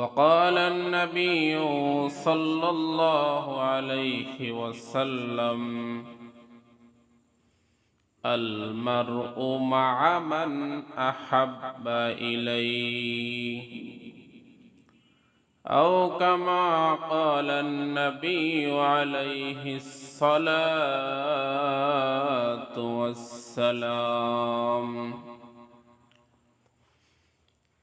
وقال النبي صلى الله عليه وسلم المرء مع من أحب إليه. أو كما قال النبي عليه الصلاة والسلام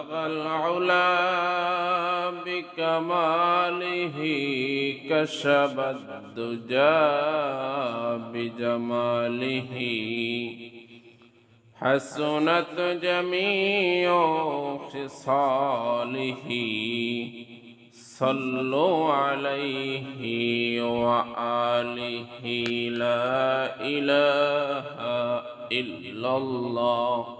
بلغ العلا بكماله كشف الدجى بجماله. حسنت جميع خصاله. صلوا عليه وآله. لا إله إلا الله.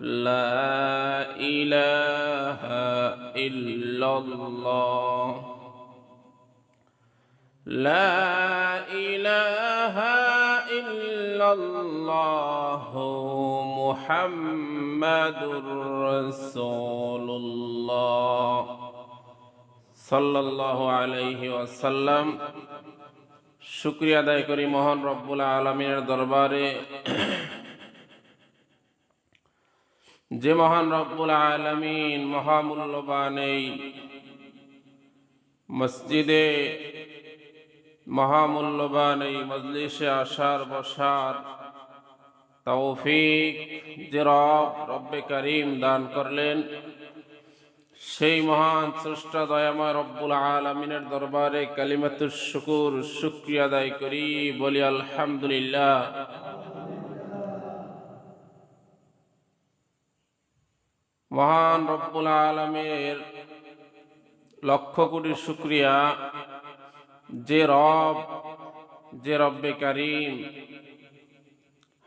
لا إله إلا الله لا إله إلا الله محمد رسول الله صلى الله عليه وسلم শুক্রিয়া আদায় করি মহান রব্বুল আলমিনের দরবারে যে মহান রব্বুল আলমিন মহামূল্যবান এই মসজিদে মহামূল্যবান এই মজলিসে আসার, বসার তৌফিক যে রব রব্বে করিম দান করলেন, সেই মহান স্রষ্টা দয়াময় রব্বুল আলমিনের দরবারে কালিমাতুর শুকুর শুক্রিয়া আদায় করি, বলি আলহামদুলিল্লাহ। মহান রব্বুল আলমের লক্ষ কোটি শুক্রিয়া। যে রব, যে রব্বে কারিম,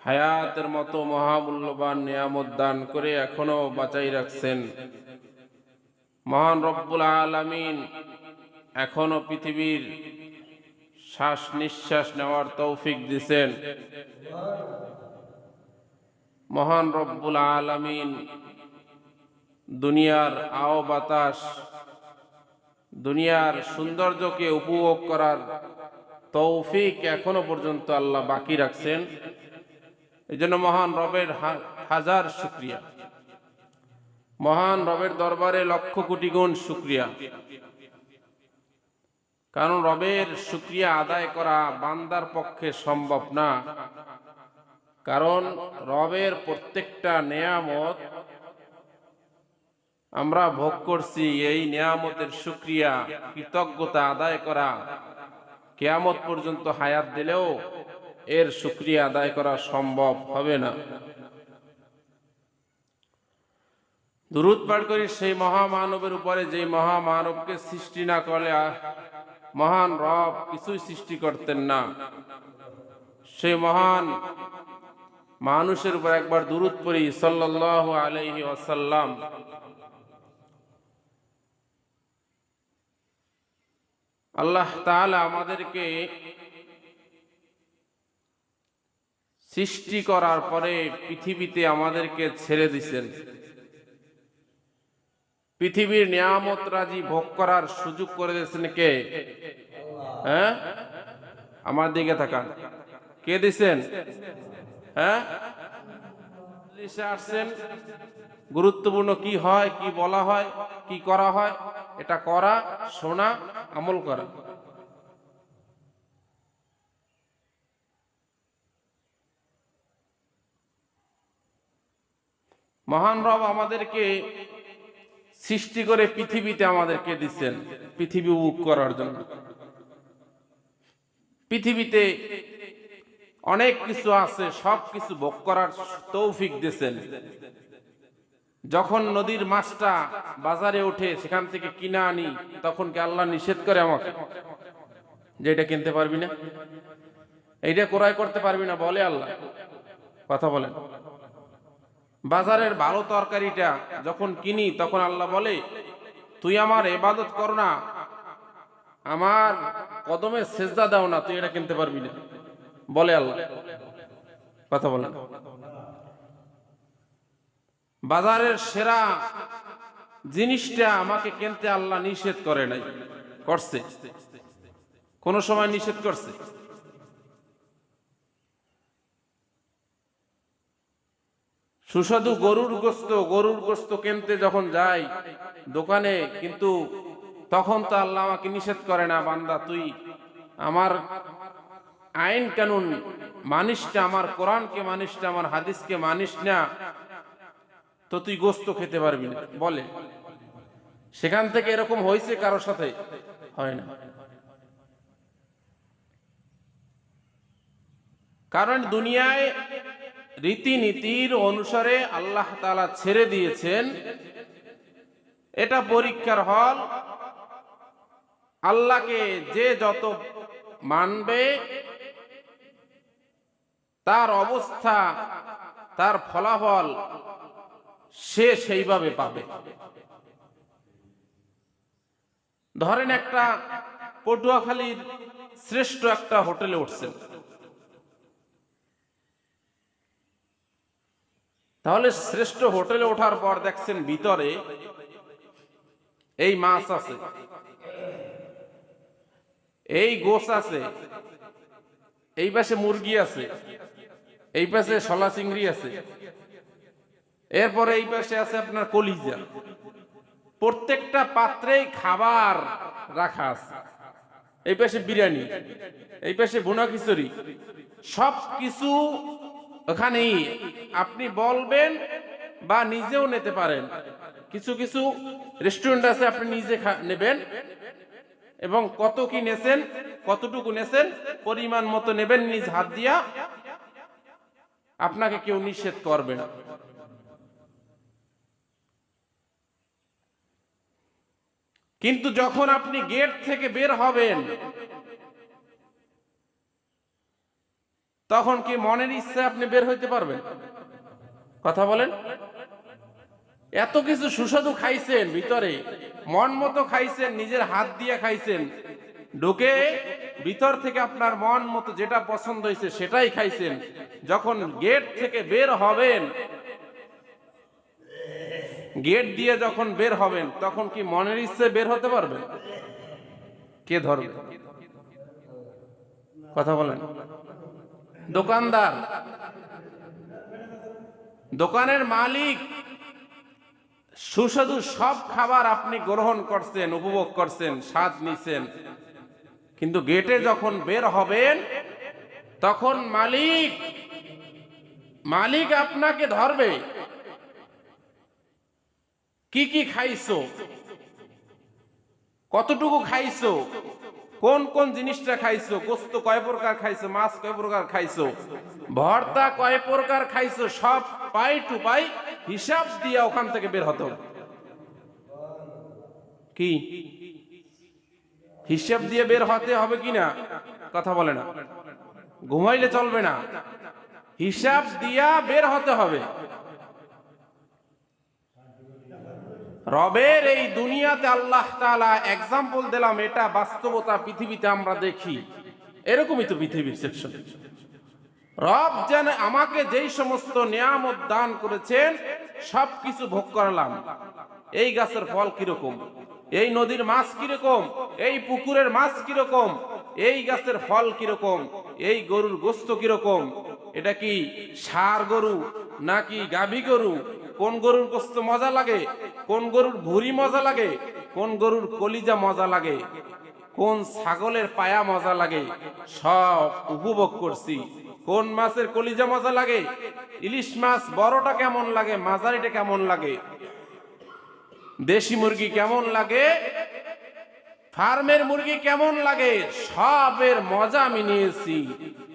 হায়াতের মতো মহামূল্যবান নিয়ামত দান করে এখনও বাঁচাই রাখছেন। মহান রব্বুল আলমিন, এখনও পৃথিবীর শ্বাস নিঃশ্বাস নেওয়ার তৌফিক দিছেন। মহান রব্বুল আলমিন দুনিয়ার আও বাতাস, দুনিয়ার সৌন্দর্যকে উপভোগ করার তৌফিক এখনও পর্যন্ত আল্লাহ বাকি রাখছেন। এই জন্য মহান রবের হাজার শুক্রিয়া। মহান রবের দরবারে লক্ষ কোটি গুণ শুক্রিয়া। কারণ রবের শুক্রিয়া আদায় করা বান্দার পক্ষে সম্ভব না। কারণ রবের প্রত্যেকটা নেয়ামত আমরা ভোগ করছি এই নিয়ামতের শুক্রিয়া, কৃতজ্ঞতা আদায় করা। কেয়ামত পর্যন্ত হায়াত দিলেও এর শুক্রিয়া আদায় করা সম্ভব হবে না। দুরুদ পাঠ করি, সেই মহামানবের উপরে যে মহামানবকে সৃষ্টি না করলে মহান রব কিছুই সৃষ্টি করতেন না। সেই মহান মানুষের উপর একবার দুরুদ পড়ি, সাল্লাল্লাহু আলাইহি ওয়াসাল্লাম। আল্লাহ তাহলে আমাদেরকে সৃষ্টি করার পরে পৃথিবীতে আমাদেরকে ছেড়ে দিছেন। পৃথিবীর নিয়ামত রাজি ভোগ করার সুযোগ করে দিয়েছেন কে? হ্যাঁ? আমার দিকে তাকান। কে দিছেন? হ্যাঁ? আসছেন। গুরুত্বপূর্ণ কি হয়, কি বলা হয়, কি করা হয়, এটা করা, শোনা আমল করা। মহান রব আমাদেরকে সৃষ্টি করে পৃথিবীতে আমাদেরকে দিচ্ছেন, পৃথিবী উপভোগ করার জন্য। পৃথিবীতে অনেক কিছু আছে সব কিছু ভোগ করার তৌফিক দিয়েছেন যখন নদীর মাছটা বাজারে ওঠে, সেখান থেকে কিনে আনি, তখন কি আল্লাহ নিষেধ করে আমাকে যে এটা কিনতে পারবি না? এইটা ক্রয় করতে পারবি না, বলে আল্লাহ। কথা বলেন। বাজারের ভালো তরকারিটা যখন কিনি, তখন আল্লাহ বলে, তুই আমার এবাদত কর না, আমার কদমে সেজদা দাও না, তুই এটা কিনতে পারবি না। বলে আল্লাহ। কথা বলেন। বাজারের সেরা জিনিসটা আমাকে কিনতে আল্লাহ নিষেধ করে নাই, করছে। কোন সময় নিষেধ করছে। সুস্বাদু গরুর গোস্ত গরুর গোস্ত কিনতে যখন যাই দোকানে, কিন্তু তখন তো আল্লাহ আমাকে নিষেধ করে না, বান্দা, তুই আমার আইন কানুন, মানিসটা আমার কোরআনকে মানিসটা, আমার হাদিসকে মানিস না তো তুই গোস্ত খেতে পারবি না। বলে। সেখান থেকে এরকম হয়েছে কারোর সাথে? হয় না। কারণ দুনিয়ায় রীতিনীতির অনুসারে আল্লাহ তালা ছেড়ে দিয়েছেন। এটা পরীক্ষার হল। আল্লাহকে যে যত মানবে, তার অবস্থা, তার ফলাফল সে সেইভাবে পাবে। ধরেন একটা পটুয়াখালীর শ্রেষ্ঠ একটা হোটেলে উঠছেন। তাহলে শ্রেষ্ঠ হোটেলে ওঠার পর দেখছেন ভিতরে এই মাছ আছে, এই গোস আছে, এই পাশে মুরগি আছে, এই পাশে শলা চিংড়ি আছে এরপরে এই পাশে আছে আপনার কলিজা। প্রত্যেকটা পাত্রেই খাবার রাখা আছে। এই পাশে বিরিয়ানি, এই পাশে বোনা খিচুড়ি। সব কিছু ওখানেই। আপনি বলবেন বা নিজেও নিতে পারেন। কিছু কিছু রেস্টুরেন্ট আছে, আপনি নিজে নেবেন এবং কত কি নেছেন, কতটুকু নেছেন, পরিমাণ মতো নেবেন, নিজ হাত দিয়া। আপনাকে কেউ নিষেধ করবে না। কিন্তু যখন আপনি গেট থেকে বের হবেন, তখন কি মনের ইচ্ছে আপনি বের হইতে পারবেন? কথা বলেন। এত কিছু সুস্বাদু খাইছেন ভিতরে, মন মতো খাইছেন, নিজের হাত দিয়ে খাইছেন, ঢুকে ভিতর থেকে আপনার মন মতো যেটা পছন্দ হয়েছে সেটাই খাইছেন। যখন গেট থেকে বের হবেন গেট দিয়ে যখন বের হবেন, তখন কি মনের ইচ্ছে বের হতে পারবেন কে ধরবে? কথা বলেন। দোকানদার। দোকানের মালিক। সুস্বাদু সব খাবার আপনি গ্রহণ করছেন, উপভোগ করছেন, স্বাদ নিছেন কিন্তু গেটে যখন বের হবেন, তখন মালিক মালিক আপনাকে ধরবে। কি কি খাইছো? কতটুকু খাইছো? কোন কোন জিনিসটা খাইছো? গোস্ত কয় প্রকার খাইছো? মাছ কয় প্রকার খাইছো? ভর্তা কয় প্রকার খাইছো? সব পাই টু পাই হিসাব দিয়ে ওখান থেকে বের হতো কি? হিসাব দিয়ে বের হতে হবে কি না? কথা বলে না। ঘুমাইলে চলবে না। হিসাব দিয়া বের হতে হবে। রবের এই দুনিয়াতে আল্লাহ তাআলা এক্সাম্পল দিলাম, এটা বাস্তবতা পৃথিবীতে আমরা দেখি। এরকমই তো পৃথিবীর রব যেন আমাকে যেই সমস্ত নিয়ামত দান করেছেন সব কিছু ভোগ করলাম। এই গাছের ফল কীরকম? এই নদীর মাছ কীরকম? এই পুকুরের মাছ কীরকম? এই গাছের ফল কীরকম? এই গরুর গোস্ত কীরকম? এটা কি সার গরু নাকি গাভী গরু? কোন গরুর গোস্ত মজা লাগে? কোন গরুর ভুঁড়ি মজা লাগে? কোন গরুর কলিজা মজা লাগে? কোন ছাগলের পায়া মজা লাগে? সব উপভোগ করছি। কোন মাছের কলিজা মজা লাগে? ইলিশ মাছ বড়টা কেমন লাগে? মাঝারিটা কেমন লাগে? দেশি মুরগি কেমন লাগে? ফার্মের মুরগি কেমন লাগে? সবের মজা আমি নিয়েছি।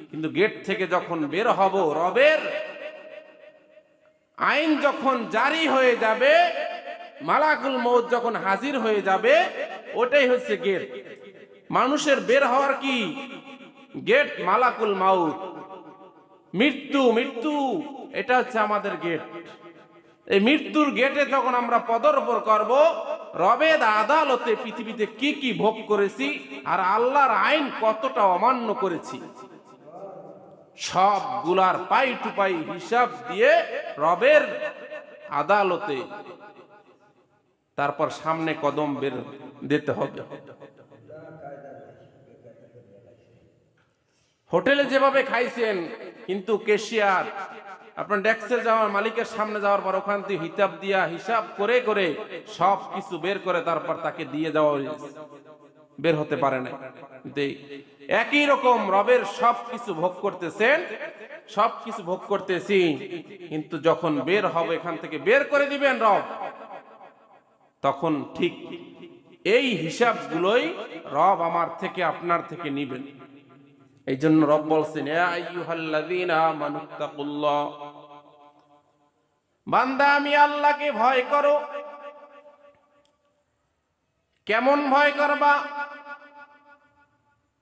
কিন্তু গেট থেকে যখন বের হব রবের, আইন যখন জারি হয়ে যাবে মালাকুল মৌত যখন হাজির হয়ে যাবে, ওটাই হচ্ছে গেট মানুষের বের হওয়ার কি? গেট মালাকুল মাউত। মৃত্যু মৃত্যু, এটা হচ্ছে আমাদের গেট এই মৃত্যুর গেটে যখন আমরা পদর্পণ করব রবেদ আদালতে পৃথিবীতে কি কি ভোগ করেছি আর আল্লাহর আইন কতটা অমান্য করেছি, সবগুলার পাই টু পাই হিসাব দিয়ে রবের আদালতে তারপর সামনে কদম বের দিতে হবে হোটেলে যেভাবে খাইছেন, কিন্তু কেশিয়ার আপনার ডেস্কে যাওয়ার, মালিকের সামনে যাওয়ার পর ওখান থেকে হিসাব দিয়া হিসাব করে করে সব কিছু বের করে তারপর তাকে দিয়ে হয়েছে। বের হতে পারে না একই রকম রবের সব কিছু ভোগ করতেছেন, সব কিছু ভোগ করতেছি, কিন্তু যখন বের হবে, এখান থেকে বের করে দিবেন রব তখন ঠিক এই হিসাবগুলোই রব আমার থেকে আপনার থেকে নিবেন। এই জন্য রব বলছেন "ইয়া বান্দা, আমি আল্লাহকে ভয় করো। কেমন ভয় করবা?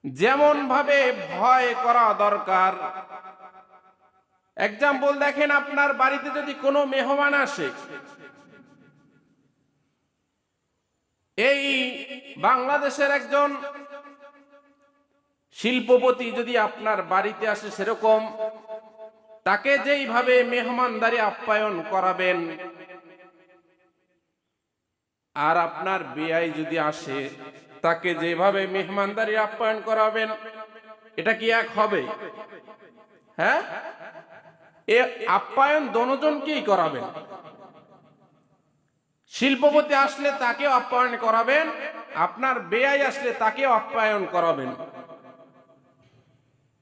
যেমন ভাবে ভয় করা দরকার। এক্সাম্পল দেখেন, আপনার বাড়িতে যদি কোনো মেহমান আসে এই বাংলাদেশের একজন শিল্পপতি যদি আপনার বাড়িতে আসে সেরকম, তাকে যেইভাবে মেহমানদারি আপ্যায়ন করাবেন, আর আপনার বিয়াই যদি আসে, তাকে যেভাবে মেহমানদারি আপ্যায়ন করাবেন, এটা কি এক হবে? হ্যাঁ? এ আপ্যায়ন দনোজনকেই করাবেন। শিল্পপতি আসলে তাকেও আপ্যায়ন করাবেন, আপনার বেয়াই আসলে তাকেও আপ্যায়ন করাবেন।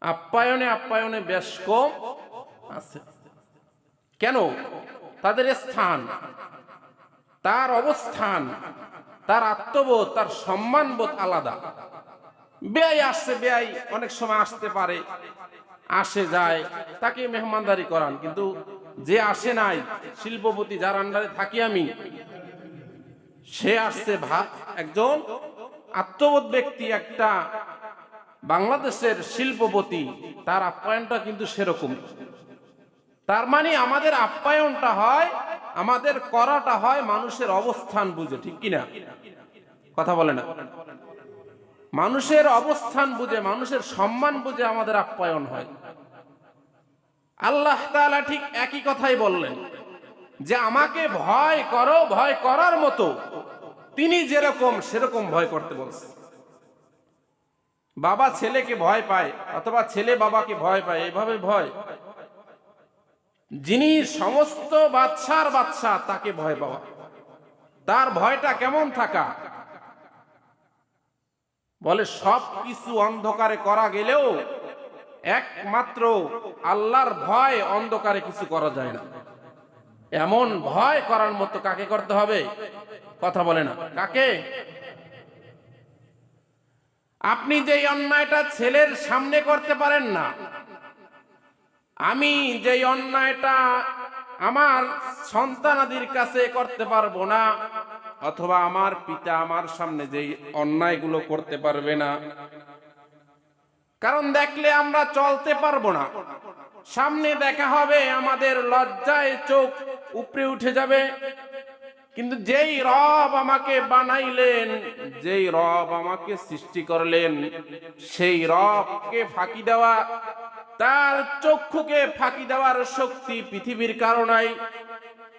আপ্যায়নে আপ্যায়নে বেশ কম আছে। কেন? তাদের স্থান, তার অবস্থান, তার আত্মবোধ, তার সম্মানবোধ আলাদা। বেয়াই আসছে বেয়াই অনেক সময় আসতে পারে, আসে, যায়, তাকে মেহমানদারি করান। কিন্তু যে আসে নাই, শিল্পপতি যার আন্ডারে থাকি আমি সে আসছে ভা একজন আত্মবোধ ব্যক্তি, একটা বাংলাদেশের শিল্পপতি। তার আপ্যায়নটা কিন্তু সেরকম। তার মানে আমাদের আপ্যায়নটা হয়, আমাদের করাটা হয় মানুষের অবস্থান বুঝে, ঠিক কিনা? কথা বলে না। মানুষের অবস্থান বুঝে, মানুষের সম্মান বুঝে আমাদের আপ্যায়ন হয়। আল্লাহ তাআলা ঠিক একই কথাই বললেন। যে আমাকে ভয় করো, ভয় করার মতো। তিনি যেরকম, সেরকম ভয় করতে বলছে। বাবা ছেলেকে ভয় পায়, অথবা ছেলে বাবাকে ভয় পায় এভাবে ভয়। যিনি সমস্ত বাচ্চার বাচ্চা তাকে ভয় পাওয়া। তার ভয়টা কেমন থাকা? বলে, সব কিছু অন্ধকারে করা গেলেও একমাত্র আল্লাহর ভয় অন্ধকারে কিছু করা যায় না। এমন ভয় করার মতো কাকে করতে হবে? কথা বলে না। কাকে? আপনি যেই অন্যায়টা ছেলের সামনে করতে পারেন না, আমি যেই অন্যায়টা আমার সন্তানাদির কাছে করতে পারব না, অথবা আমার পিতা আমার সামনে যেই অন্যায়গুলো করতে পারবে না, কারণ দেখলে আমরা চলতে পারব না। সামনে দেখা হবে আমাদের লজ্জায় চোখ উপরে উঠে যাবে। কিন্তু যেই রব আমাকে বানাইলেন, যেই রব আমাকে সৃষ্টি করলেন, সেই রবকে ফাঁকি দেওয়া, তার চক্ষুকে ফাঁকি দেওয়ার শক্তি পৃথিবীর কারণাই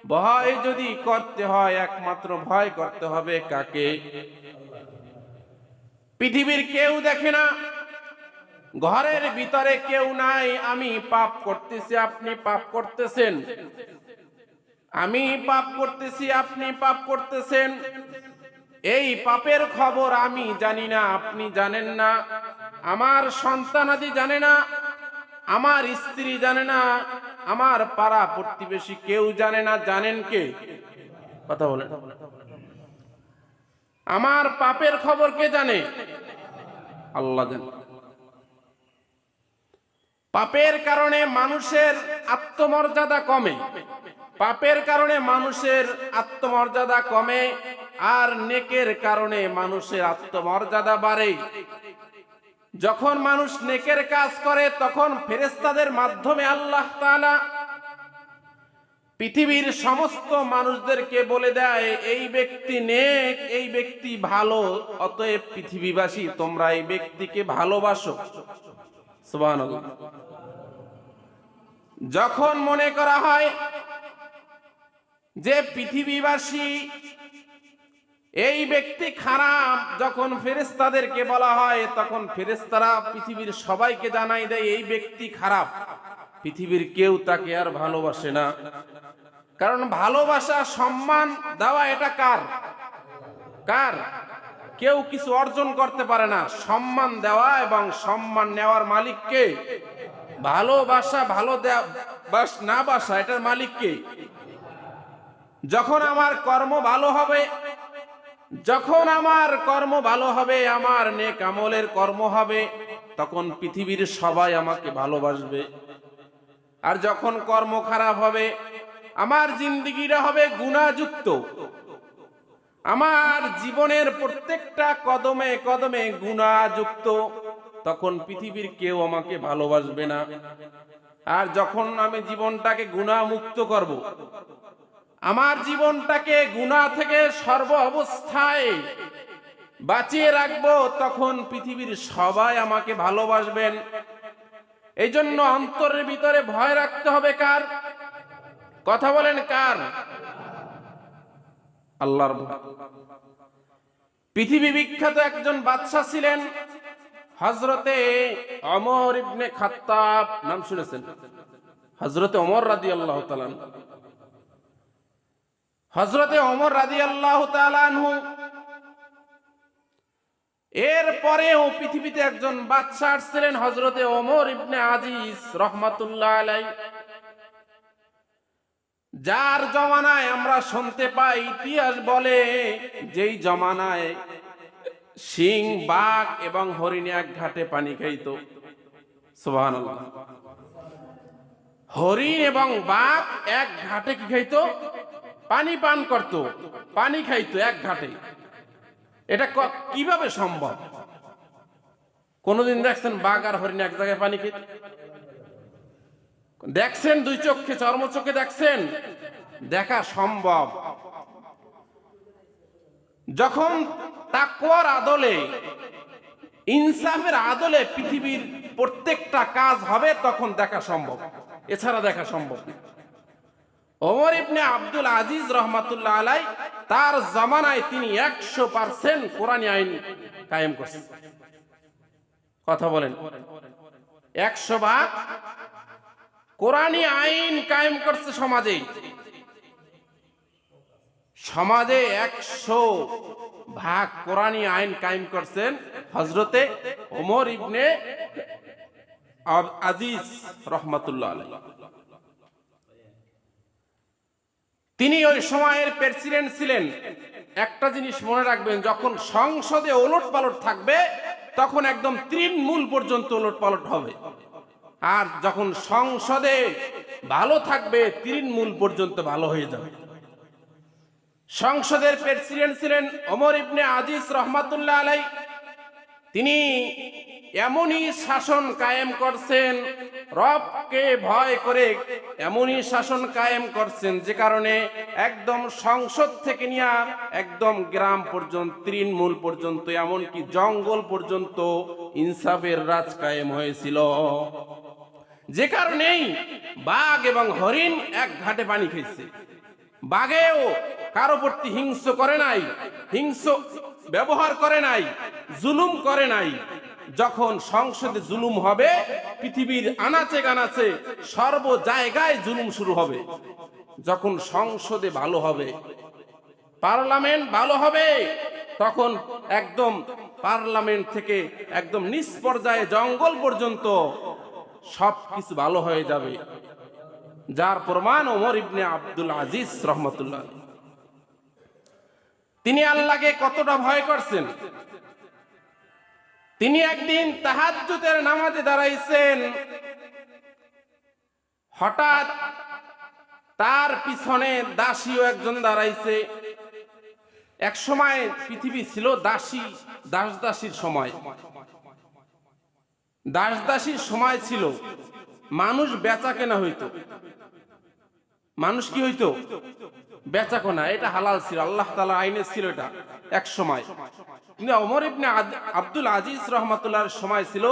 ভয় যদি করতে হয়, একমাত্র ভয় করতে হবে কাকে? পৃথিবীর কেউ দেখে না, ঘরের ভিতরে কেউ নাই, আমি পাপ করতেছি, আপনি পাপ করতেছেন। আমি পাপ করতেছি, আপনি পাপ করতেছেন। এই পাপের খবর আমি জানি না, আপনি জানেন না। আমার সন্তানাদি জানে না, আমার স্ত্রী জানে না, আমার পাড়া প্রতিবেশী কেউ জানে না, জানেন কে? কথা বলেন। আমার পাপের খবর কে জানে? আল্লাহ জানে। পাপের কারণে মানুষের আত্মমর্যাদা কমে। পাপের কারণে মানুষের আত্মমর্যাদা কমে আর নেকের কারণে মানুষের আত্মমর্যাদা বাড়ে। যখন মানুষ নেকের কাজ করে, তখন ফেরেস্তাদের মাধ্যমে আল্লাহ তাআলা পৃথিবীর সমস্ত মানুষদেরকে বলে দেয়, এই ব্যক্তি নেক, এই ব্যক্তি ভালো, অতএব পৃথিবীবাসী, তোমরা এই ব্যক্তিকে ভালোবাসো। যখন মনে করা হয় যে পৃথিবীবাসী এই ব্যক্তি খারাপ, যখন ফেরেস্তাদেরকে বলা হয়, তখন ফেরেস্তারা পৃথিবীর সবাইকে জানাই দেয়, এই ব্যক্তি খারাপ। পৃথিবীর কেউ তাকে আর ভালোবাসে না। কারণ ভালোবাসা, সম্মান দেওয়া এটা কার? কার? কেউ কিছু অর্জন করতে পারে না। সম্মান দেওয়া এবং সম্মান নেওয়ার মালিককে। ভালোবাসা, ভালো দেওয়া বাস না বাসা, এটার মালিককে। যখন আমার কর্ম ভালো হবে, যখন আমার কর্ম ভালো হবে, আমার নেক আমলের কর্ম হবে, তখন পৃথিবীর সবাই আমাকে ভালোবাসবে আর যখন কর্ম খারাপ হবে, আমার জিন্দিগিটা হবে গুণাযুক্ত আমার জীবনের প্রত্যেকটা কদমে কদমে গুণাযুক্ত, তখন পৃথিবীর কেউ আমাকে ভালোবাসবে না আর যখন আমি জীবনটাকে গুণামুক্ত করব। আমার জীবনটাকে গুণা থেকে সর্ব অবস্থায় বাঁচিয়ে রাখব, তখন পৃথিবীর সবাই আমাকে ভালোবাসবেন। এই জন্য অন্তরের ভিতরে ভয় রাখতে হবে কার? কথা বলেন কার? আল্লাহর পৃথিবী বিখ্যাত একজন বাদশা ছিলেন হজরতে অমর ইবনে খাত্তাব, নাম শুনেছেন? হজরতে অমর রাদি আল্লাহ হজরতে অমর রাদি আল্লাহ তালানহু এরপরেও পৃথিবীতে একজন বাদশা আসছিলেন হজরতে ওমর ইবনে আজিজ রহমাতুল্লাহ আলাই যার জমানায় আমরা শুনতে পাই, ইতিহাস বলে যেই জমানায় সিং বাঘ এবং হরিণ এক ঘাটে পানি খাইতো। সুবহানাল্লাহ। হরিণ এবং বাঘ এক ঘাটে কি খাইতো? পানি পান করত, পানি খাইতো এক ঘাটে। এটা কীভাবে সম্ভব? কোনদিন দেখছেন বাঘ আর হরিণ এক জায়গায় পানি খেতে দেখছেন দুই চোখে, চর্ম চোখে দেখছেন? দেখা সম্ভব। যখন তাকওয়ার আদলে, ইনসাফের আদলে পৃথিবীর প্রত্যেকটা কাজ হবে, তখন দেখা সম্ভব। এছাড়া দেখা সম্ভব না। ওমর ইবনে আব্দুল আজিজ রহমাতুল্লাহ আলাই, তার জমানায় তিনি একশো পার্সেন্ট কোরআনী আইন কায়েম করছেন। কথা বলেন। একশো ভাগ কোরআনী আইন কায়েম করছে সমাজে। সমাজে একশো ভাগ কোরআনী আইন কায়েম করছেন হজরতে ওমর ইবনে আজিজ রহমাতুল্লাহ আলাই। তিনি ওই সময়ের প্রেসিডেন্ট ছিলেন। একটা জিনিস মনে রাখবেন, যখন সংসদে ওলট পালট থাকবে, তখন একদম তৃণমূল পর্যন্ত ওলট পালট হবে। আর যখন সংসদে ভালো থাকবে, তৃণমূল পর্যন্ত ভালো হয়ে যাবে। সংসদের প্রেসিডেন্ট ছিলেন অমর ইবনে আজিজ রহমাতুল্লাহ আলাই তিনি এমনই শাসন কায়েম করছেন, রবকে ভয় করে এমনই শাসন কায়েম করছেন, যে কারণে একদম সংসদ থেকে নিয়ে একদম গ্রাম পর্যন্ত, তৃণমূল পর্যন্ত, এমনকি জঙ্গল পর্যন্ত ইনসাফের রাজ কায়েম হয়েছিল। যে কারণেই বাঘ এবং হরিণ এক ঘাটে পানি খেয়েছে বাঘেও কারও প্রতি হিংস করে নাই হিংস ব্যবহার করে নাই, জুলুম করে নাই। যখন সংসদে জুলুম হবে, পৃথিবীর আনাচে গানাচে সর্ব জায়গায় জুলুম শুরু হবে। যখন সংসদে ভালো হবে, পার্লামেন্ট ভালো হবে, তখন একদম পার্লামেন্ট থেকে একদম নিচ পর্যায়ে জঙ্গল পর্যন্ত সব কিছু ভালো হয়ে যাবে। যার প্রমাণ ওমর ইবনে আব্দুল আজিজ রহমতুল্লাহ তিনি আল্লাহকে কতটা ভয় করছেন? তিনি একদিন তাহাজ্জুদের নামাজে দাঁড়াইছেন। হঠাৎ তার পিছনে দাসীও একজন দাঁড়াইছে। এক সময় পৃথিবী ছিল দাসী দাস দাসীর সময়। দাস দাসীর সময় ছিল, মানুষ বেচা কেনা হইতো। মানুষ কি হইতো? বেচা কেনা, এটা হালাল ছিল, আল্লাহ তালা আইনে ছিল এটা, এক সময়। কিন্তু অমর আব্দুল আজিজ রহমাতুল্লাহর সময় ছিল,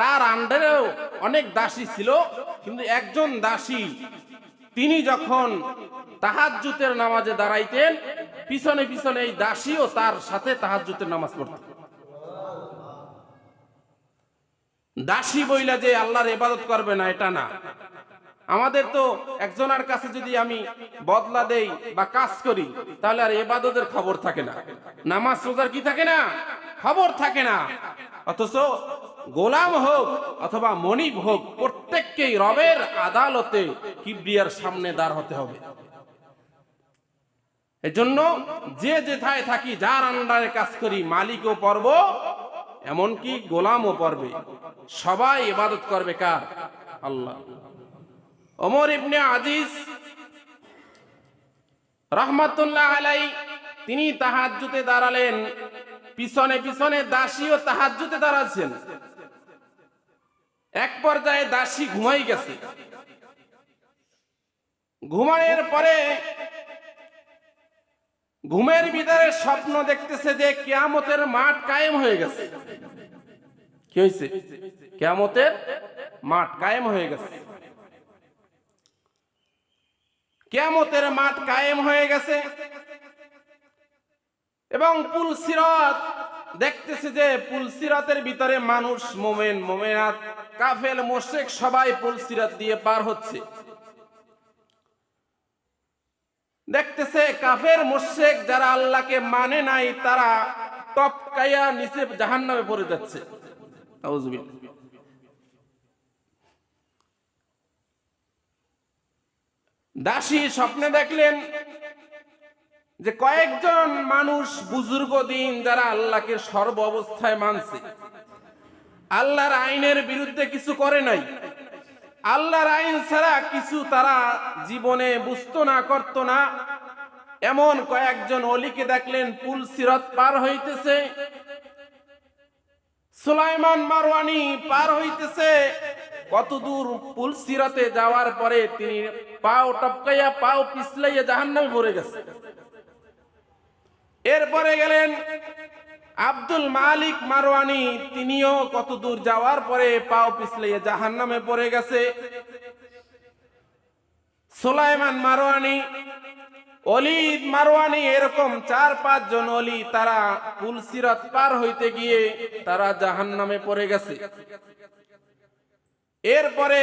তার আন্ডারেও অনেক দাসী ছিল, কিন্তু একজন দাসী, তিনি যখন তাহাজ্জুতের নামাজে দাঁড়াইতেন, পিছনে পিছনে এই দাসীও তার সাথে তাহাজ্জুতের নামাজ পড়তেন দাসী বইলা যে আল্লাহর ইবাদত করবে না, এটা না। আমাদের তো একজনের কাছে যদি আমি বদলা দেই বা কাজ করি, তাহলে আর এবাদতের খবর থাকে না। নামাজ, রোজার কি থাকে না? খবর থাকে না। অথচ গোলাম হোক অথবা মনিব হোক, প্রত্যেককেই রবের আদালতে কিবরিয়ার সামনে দাঁড় হতে হবে। এজন্য যে যেথায় থাকি, যার আন্ডারে কাজ করি, মালিকও পর্ব এমনকি গোলামও পর্বে সবাই ইবাদত করবে কার? আল্লাহ। ওমর ইবনে আজিজ রহমাতুল্লাহ আলাই তিনি তাহাজ্জুতে দাঁড়ালেন। পিছনে পিছনে দাসীও তাহাজ্জুতে দাঁড়াচ্ছেন। এক পর্যায়ে দাসী ঘুমাই গেছে। ঘুমানোর পরে ঘুমের ভিতরে স্বপ্ন দেখতেছে যে কেয়ামতের মাঠ কায়েম হয়ে গেছে। কি হয়েছে? কেয়ামতের মাঠ কায়েম হয়ে গেছে। কেয়ামতের মাঠ কায়েম হয়ে গেছে। এবং পুল সিরাত, দেখতেছে যে পুল সিরাতের ভিতরে মানুষ, মোমেন, মোমেনাত কাফেল মোশেক সবাই পুল সিরাত দিয়ে পার হচ্ছে। দেখতেছে কাফের, মোশেক যারা আল্লাহকে মানে নাই, তারা টপকাইয়া নিচে জাহান্নামে পড়ে যাচ্ছে। দাসী স্বপ্নে দেখলেন যে কয়েকজন মানুষ বুজুর্গ দিন যারা আল্লাহকে সর্ব অবস্থায় মানছে। আল্লাহর আইনের বিরুদ্ধে কিছু করে নাই। আল্লাহর আইন ছাড়া কিছু তারা জীবনে বুঝতো না, করতো না। এমন কয়েকজন অলিকে দেখলেন পুল সিরত পার হইতেছে। সুলাইমান মারওয়ানি পার হইতেছে। কত দূর পুল সিরাতে যাওয়ার পরে তিনি পাও টপকাইয়া, পাও পিছলাইয়া জাহান্নামে পড়ে গেছে। এরপরে গেলেন আব্দুল মালিক মারওয়ানি, তিনিও কত দূর যাওয়ার পরে পাও পিছলাইয়া জাহান্নামে পড়ে গেছে। সুলাইমান মারওয়ানি অলি মারওয়ানি এরকম চার পাঁচ জন অলি তারা পুলসিরাত পার হইতে গিয়ে তারা জাহান্নামে পড়ে গেছে। এরপরে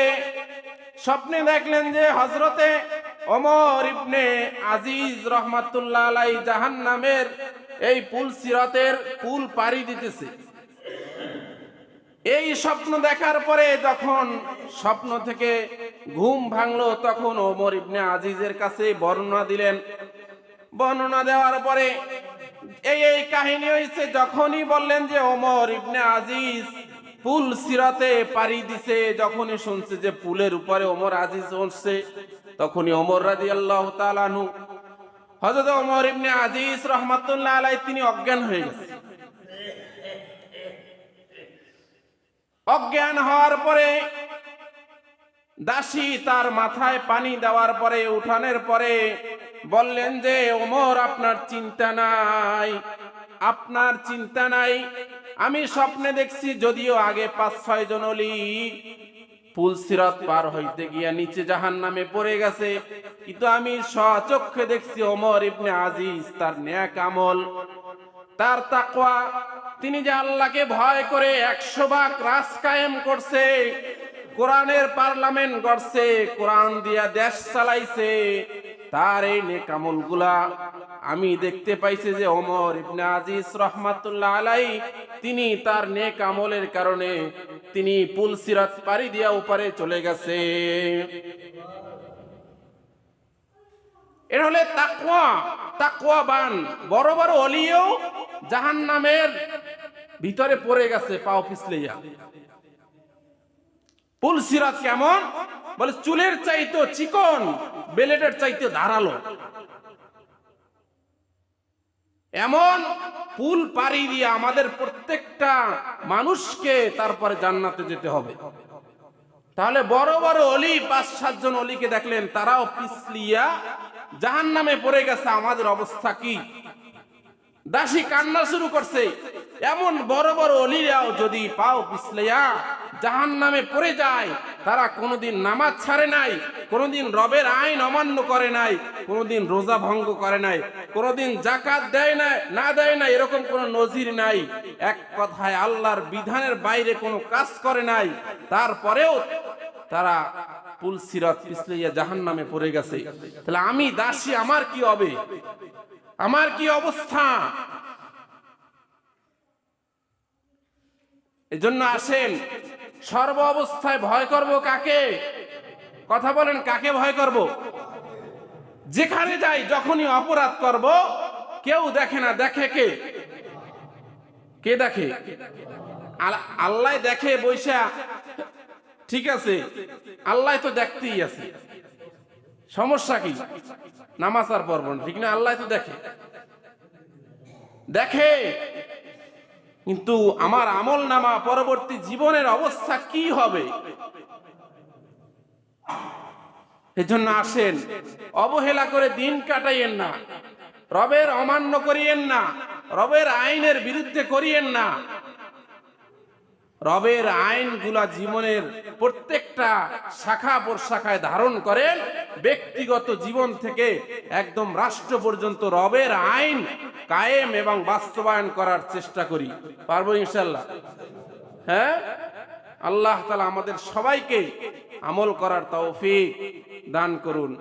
স্বপ্নে দেখলেন যে হজরতে অমর ইবনে আজিজ রহমাতুল্লাহ আলাই জাহান্নামের এই পুল সিরাতের পুল পাড়ি দিতেছে। এই স্বপ্ন দেখার পরে যখন স্বপ্ন থেকে ঘুম ভাঙলো, তখন ওমর ইবনে আজিজের কাছে বর্ণনা দিলেন। বর্ণনা দেওয়ার পরে এই এই কাহিনী হয়েছে যখনই বললেন যে ওমর ইবনে আজিজ পুল সিরাতে পাড়ি দিছে, যখনই শুনছে যে পুলের উপরে ওমর আজিজ উঠছে তখনই ওমর রাজি আল্লাহ হজরত ওমর ইবনে আজিজ রহমাতুল্লাহ আলাই তিনি অজ্ঞান হয়ে গেছে। অজ্ঞান হওয়ার পরে দাসী তার মাথায় পানি দেওয়ার পরে, উঠানের পরে বললেন যে, ওমর, আপনার চিন্তা নাই, আপনার চিন্তা নাই আমি স্বপ্নে দেখছি যদিও আগে পাঁচ, ছয় জন অলি। পুল সিরাত পার হইতে গিয়া নিচে জাহান নামে পড়ে গেছে। কিন্তু আমি স্বচক্ষে দেখছি ওমর ইবনে আজিজ তার ন্যাক আমল, তার তাকওয়া। তিনি যে আল্লাহকে ভয় করে একশো ভাগ রাস কায়েম করছে, কোরআনের পার্লামেন্ট করছে কোরআন দিয়া দেশ চালাইছে, তার এই নেকামলগুলা আমি দেখতে পাইছি যে ওমর ইবনে আজিজ রহমাতুল্লাহ আলাই তিনি তার নেক আমলের কারণে তিনি পুল সিরাত পাড়ি দিয়া উপরে চলে গেছে। এটা হলে তাকওয়া। তাকওয়াবান বড় বড় অলিও জাহান নামের ভিতরে পড়ে গেছে, পাও পিছলেইয়া। পুল সিরাত কেমন? বলে চুলের চাইতো চিকন, বেলেটের চাইতে ধারালো। এমন পুল পাড়ি দিয়ে আমাদের প্রত্যেকটা মানুষকে তারপরে জান্নাতে যেতে হবে। তাহলে বড় বড় অলি, পাঁচ সাতজন অলিকে দেখলেন, তারাও পিছলিয়া জাহান নামে পড়ে গেছে। আমাদের অবস্থা কি? দাসী কান্না শুরু করছে। এমন বড় বড় অলিরাও যদি পাও পিছলিয়া জাহান নামে পড়ে যায়, তারা কোনোদিন নামাজ ছাড়ে নাই, কোনোদিন রবের আইন অমান্য করে নাই, কোনোদিন রোজা ভঙ্গ করে নাই, কোনোদিন জাকাত দেয় না না দেয় না, এরকম কোনো নজির নাই। এক কথায় আল্লাহর বিধানের বাইরে কোনো কাজ করে নাই। তারপরেও তারা পুল সিরাত পিছলিয়া জাহান নামে পড়ে গেছে। তাহলে আমি দাসী, আমার কি হবে? আমার কি অবস্থা? এজন্য আসেন। সর্ব অবস্থায় ভয় করব কাকে? কথা বলেন, কাকে ভয় করব? যেখানে যাই, যখনই অপরাধ করব, কেউ দেখে না, দেখে কে? কে দেখে? আল্লাহ দেখে বৈশা। ঠিক আছে, আল্লাহ তো দেখতেই আছে। সমস্যা কি? নামাজ আর পড়ব ঠিক না? আল্লাহ তো দেখে। দেখে? কিন্তু আমার আমল নামা পরবর্তী জীবনের অবস্থা কি হবে? এজন্য আসেন, অবহেলা করে দিন কাটাইয়েন না, রবের অমান্য করিয়েন না, রবের আইনের বিরুদ্ধে করিয়েন না রবের আইনগুলা জীবনের প্রত্যেকটা শাখা প্রশাখায় ধারণ করেন, ব্যক্তিগত জীবন থেকে একদম রাষ্ট্র পর্যন্ত রবের আইন কায়েম এবং বাস্তবায়ন করার চেষ্টা করি। পারব ইনশাল্লাহ হ্যাঁ? আল্লাহ তালা আমাদের সবাইকে আমল করার তৌফিক দান করুন।